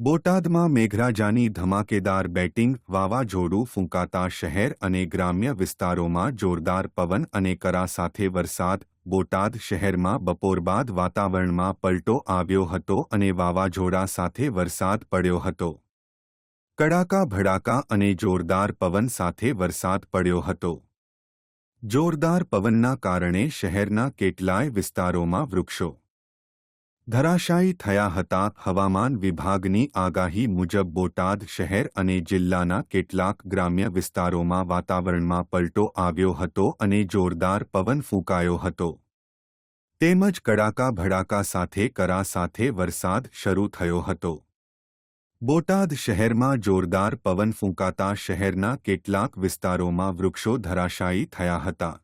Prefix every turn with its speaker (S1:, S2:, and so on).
S1: બોટાદમાં મેઘરાજાની ધમાકેદાર બેટિંગ વાવાઝોડું ફૂંકાતા શહેર અને ગ્રામ્ય વિસ્તારોમાં જોરદાર પવન અને કરા સાથે વરસાદ. બોટાદ શહેરમાં બપોર બાદ વાતાવરણમાં પલટો આવ્યો હતો અને વાવાઝોડા સાથે વરસાદ પડ્યો હતો. કડાકા, ભડાકા અને જોરદાર પવન સાથે વરસાદ પડ્યો હતો. જોરદાર પવનના કારણે શહેરના કેટલાય વિસ્તારોમાં વૃક્ષો ધરાશાયી થયા હતા. હવામાન વિભાગની આગાહી મુજબ બોટાદ શહેર અને જિલ્લાના કેટલાક ગ્રામ્ય વિસ્તારોમાં વાતાવરણમાં પલટો આવ્યો હતો અને જોરદાર પવન ફૂંકાયો હતો. તેમજ કડાકા ભડાકા સાથે કરા સાથે વરસાદ શરૂ થયો હતો. બોટાદ શહેરમાં જોરદાર પવન ફૂંકાતા શહેરના કેટલાક વિસ્તારોમાં વૃક્ષો ધરાશાયી થયા હતા.